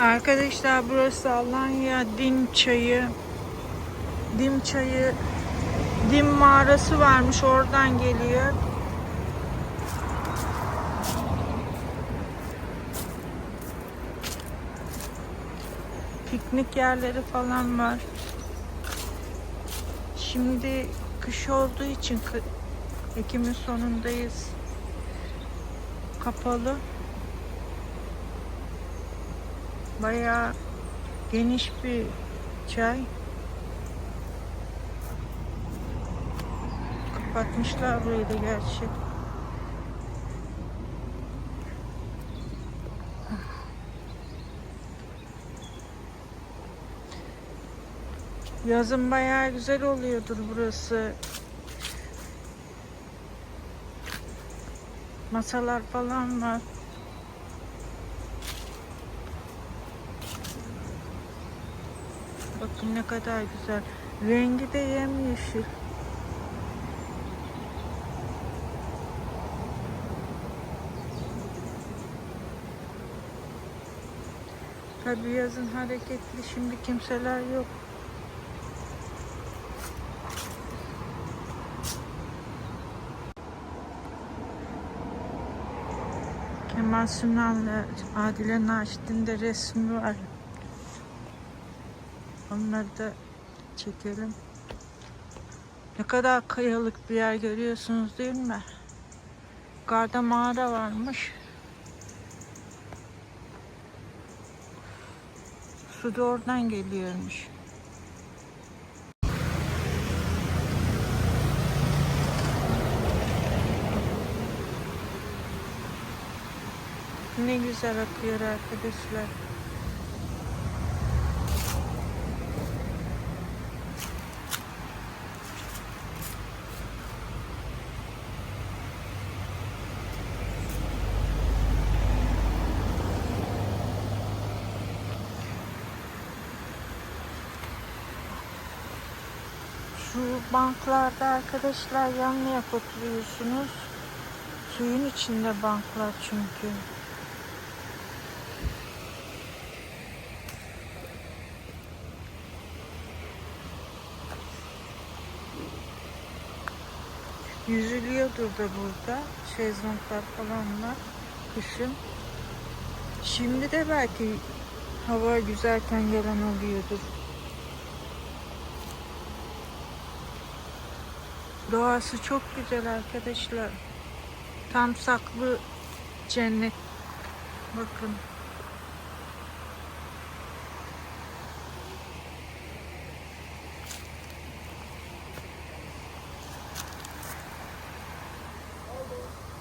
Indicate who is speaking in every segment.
Speaker 1: Arkadaşlar burası Alanya Dim Çayı. Dim Çayı Dim mağarası varmış oradan geliyor. Piknik yerleri falan var. Şimdi kış olduğu için Ekim'in sonundayız. Kapalı. Bayağı geniş bir çay. Kapatmışlar burayı da gerçi. Yazın bayağı güzel oluyordur burası. Masalar falan var. Bakın ne kadar güzel. Rengi de yemyeşil. Tabii yazın hareketli. Şimdi kimseler yok. Kemal Sunal'la Adile Naşit'in de resmi var. Onları da çekelim. Ne kadar kayalık bir yer görüyorsunuz değil mi? Yukarıda mağara varmış. Su da oradan geliyormuş. Ne güzel akıyor arkadaşlar. Şu banklarda arkadaşlar yanlayak oturuyorsunuz. Suyun içinde banklar çünkü. Yüzülüyordur da burada. Şezlonglar falan var. Kışın. Şimdi de belki hava güzelken gelen oluyordur. Doğası çok güzel arkadaşlar. Tam saklı cennet. Bakın.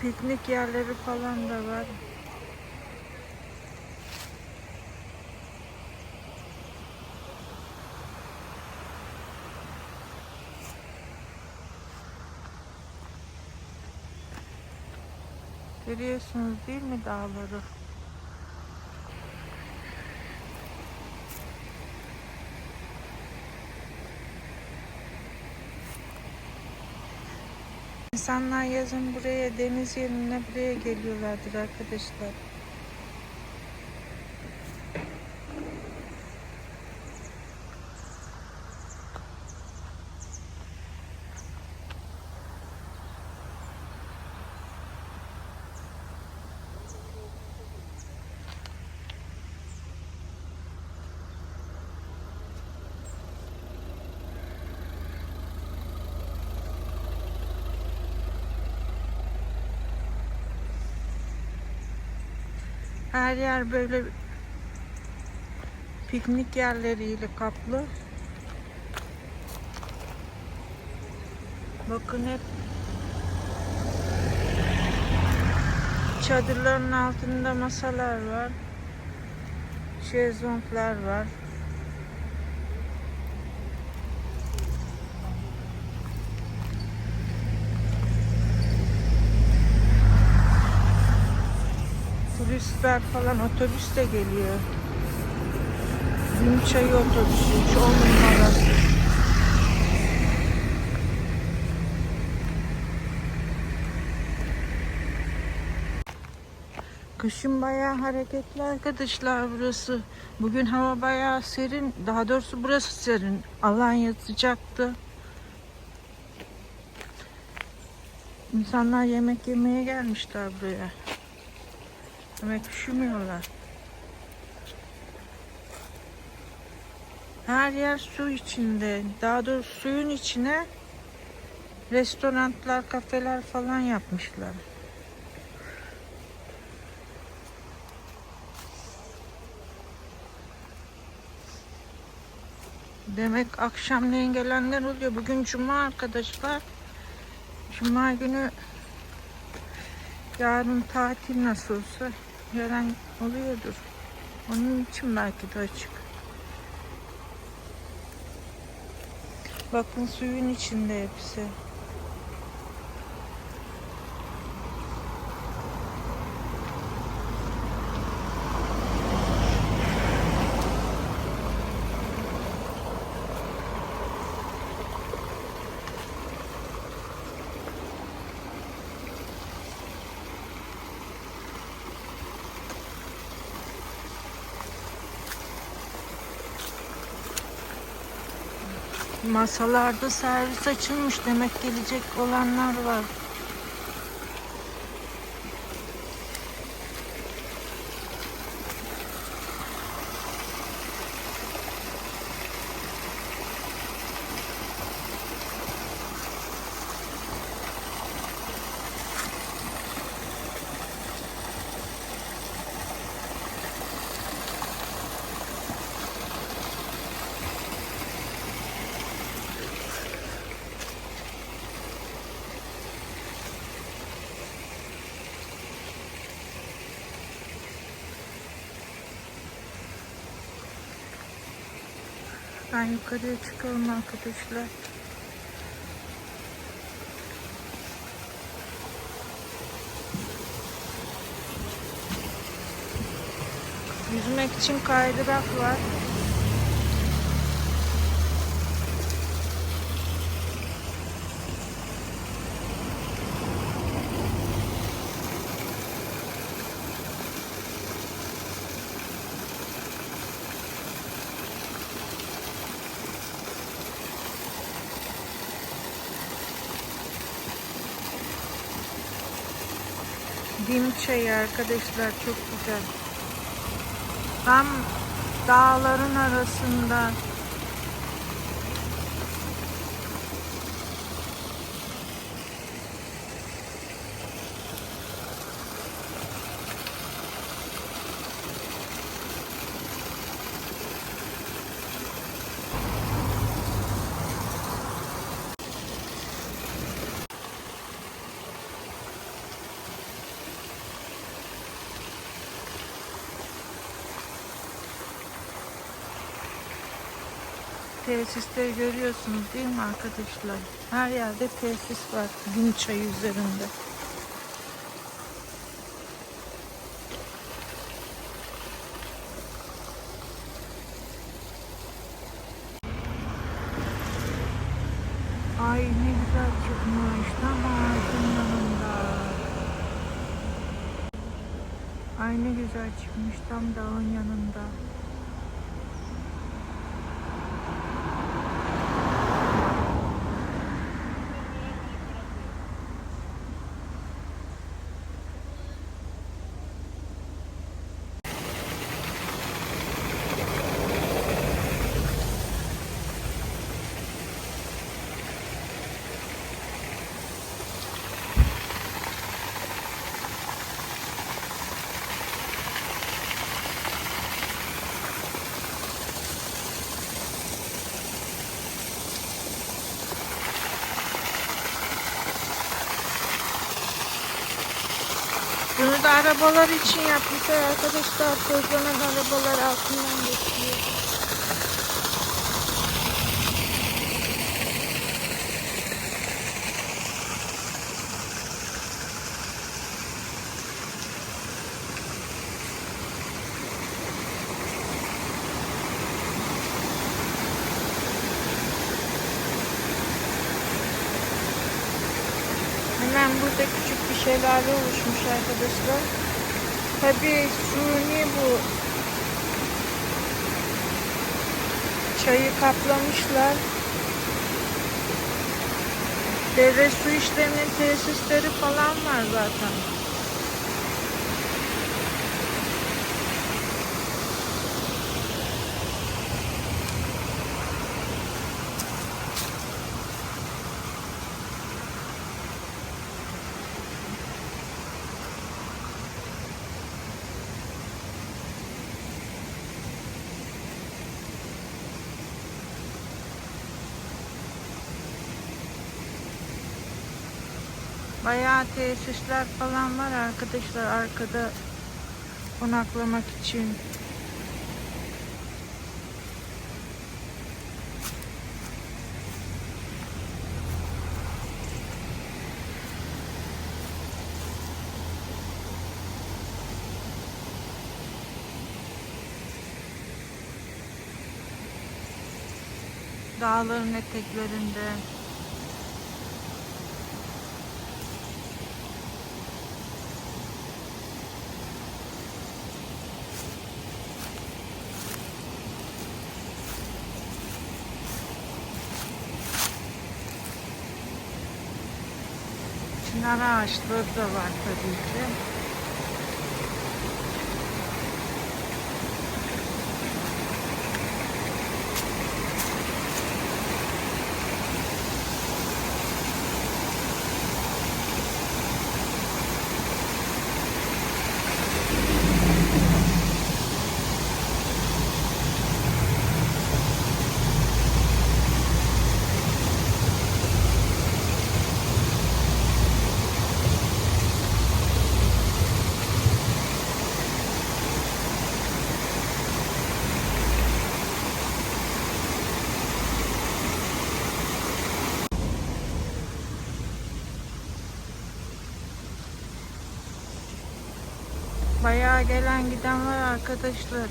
Speaker 1: Piknik yerleri falan da var. Görüyorsunuz değil mi dağları? İnsanlar yazın buraya deniz yerine buraya geliyorlardır arkadaşlar. Her yer böyle piknik yerleriyle kaplı. Bakın hep çadırların altında masalar var. Şezlonglar var. Turistler falan otobüs de geliyor. Gümçayı otobüsü. On numara. Kışın bayağı hareketli arkadaşlar burası. Bugün hava bayağı serin. Daha doğrusu burası serin. Alanya sıcaktı. İnsanlar yemek yemeye gelmişler buraya. Demek üşümüyorlar. Her yer su içinde. Daha doğrusu suyun içine restoranlar, kafeler falan yapmışlar. Demek akşamleyin gelenler oluyor. Bugün cuma arkadaşlar. Cuma günü yarın tatil nasıl olsa gelen oluyordur. Onun için belki de açık. Bakın suyun içinde hepsi. Masalarda servis açılmış demek gelecek olanlar var. Ben yukarıya çıkalım arkadaşlar. Yüzmek için kaydırak var. Dim çayı arkadaşlar çok güzel. Tam dağların arasında. Tesisleri görüyorsunuz değil mi arkadaşlar? Her yerde tesis var. Dim çayı üzerinde. Ay ne güzel çıkmış. Tam ağacın yanında. Ay ne güzel çıkmış. Tam dağın yanında. Bunu da arabalar için yapmışlar arkadaşlar. Kocaman arabalar altından geçiyor. Hemen burada küçük bir şelale oluşmuş arkadaşlar. Tabii suni bu. Çayı kaplamışlar. Dere su işleminin tesisleri falan var zaten. Bayağı tesisler falan var arkadaşlar arkada konaklamak için. Dağların eteklerinde. Çınar ağaçları da var tabii ki. Bayağı gelen giden var arkadaşlar.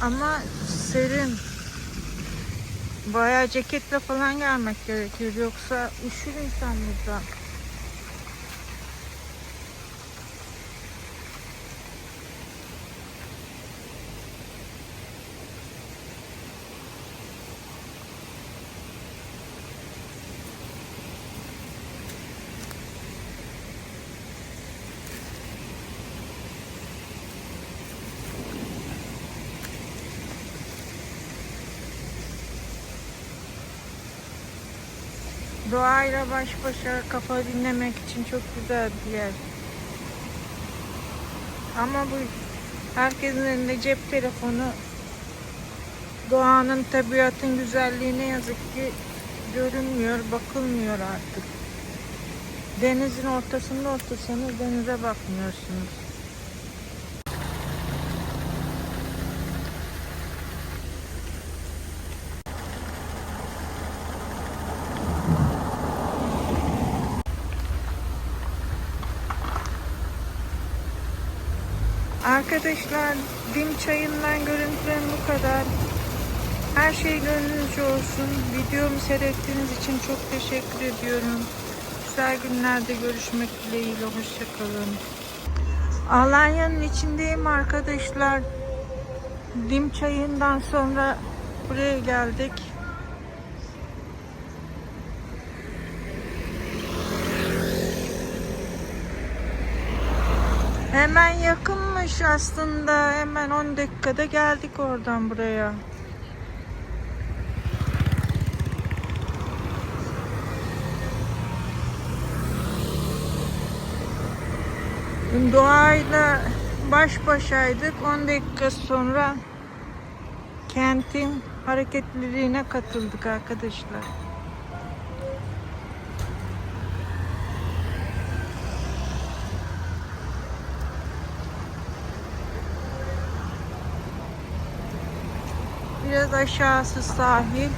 Speaker 1: Ama serin. Bayağı ceketle falan gelmek gerekir. Yoksa üşür insan burada. Doğayla baş başa kafa dinlemek için çok güzel bir yer. Ama bu herkesin elinde cep telefonu doğanın, tabiatın güzelliğine yazık ki görünmüyor, bakılmıyor artık. Denizin ortasında otursanız denize bakmıyorsunuz. Arkadaşlar Dim çayından görüntülerim bu kadar. Her şey gönlünüzce olsun. Videomu seyrettiğiniz için çok teşekkür ediyorum. Güzel günlerde görüşmek dileğiyle. Hoşçakalın. Alanya'nın içindeyim arkadaşlar. Dim çayından sonra buraya geldik. Hemen yakınmış aslında. Hemen 10 dakikada geldik oradan buraya. Doğayla baş başaydık. 10 dakika sonra kentin hareketliliğine katıldık arkadaşlar. Biraz aşağısı sahil.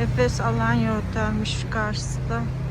Speaker 1: Efes Alanya Otel'miş karşısı da.